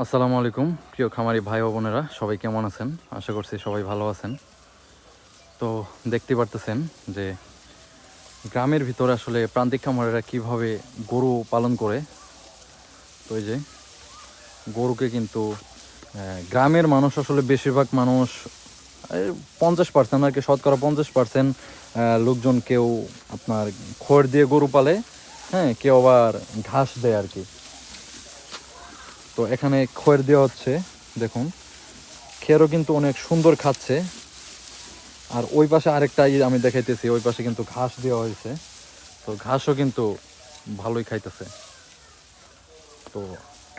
আসসালামু আলাইকুম, প্রিয় খামারি ভাই বোনেরা, সবাই কেমন আছেন? আশা করছি সবাই ভালো আছেন। তো দেখতে পারতেছেন যে গ্রামের ভিতরে আসলে প্রান্তিক খামারেরা কীভাবে গরু পালন করে। তো এই যে গরুকে কিন্তু গ্রামের মানুষ আসলে বেশিরভাগ মানুষ পঞ্চাশ পার্সেন্ট আর কি, শতকরা পঞ্চাশ পার্সেন্ট লোকজন কেউ আপনার খড় দিয়ে গরু পালে হ্যাঁ কেউ আবার ঘাস দেয় আর কি। তো এখানে খয়ের দেওয়া হচ্ছে, দেখুন। খেরও কিন্তু অনেক সুন্দর খাচ্ছে। আর ওই পাশে আরেকটা ই আমি দেখাইতেছি, ওই পাশে কিন্তু ঘাস দেওয়া হয়েছে। তো ঘাসও কিন্তু ভালোই খাইতেছে। তো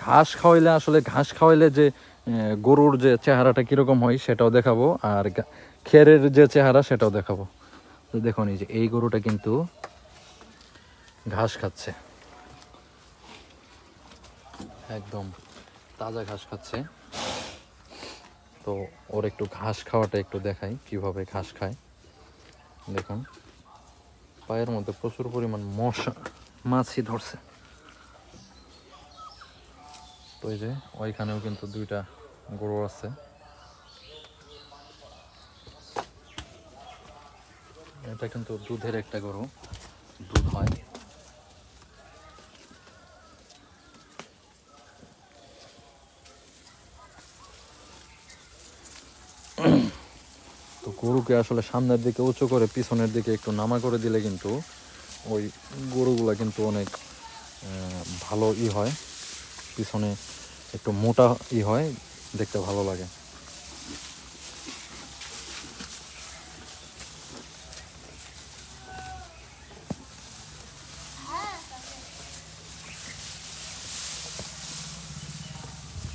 ঘাস খাওয়াইলে, আসলে ঘাস খাওয়াইলে যে গরুর যে চেহারাটা কীরকম হয় সেটাও দেখাবো, আর খেরের যে চেহারা সেটাও দেখাবো। তো দেখুন, এই যে এই গরুটা কিন্তু ঘাস খাচ্ছে। একদম তাজা ঘাস খাচ্ছে। তো ওর একটু ঘাস খাওয়াটা একটু দেখাই, কীভাবে ঘাস খায়। দেখুন, পায়ের মধ্যে প্রচুর পরিমাণ মশা, মাছি ধরছে। তো এই যে, ওইখানেও কিন্তু দুইটা গরু আছে। এটা কিন্তু দুধের একটা গরু, দুধ হয়। গরুকে আসলে সামনের দিকে, উঁচু করে পিছনের দিকে একটু নামা করে দিলে কিন্তু ওই গরুগুলা কিন্তু অনেক ভালো ই হয়। পিছনে একটু মোটা ই হয়, দেখতে ভালো লাগে।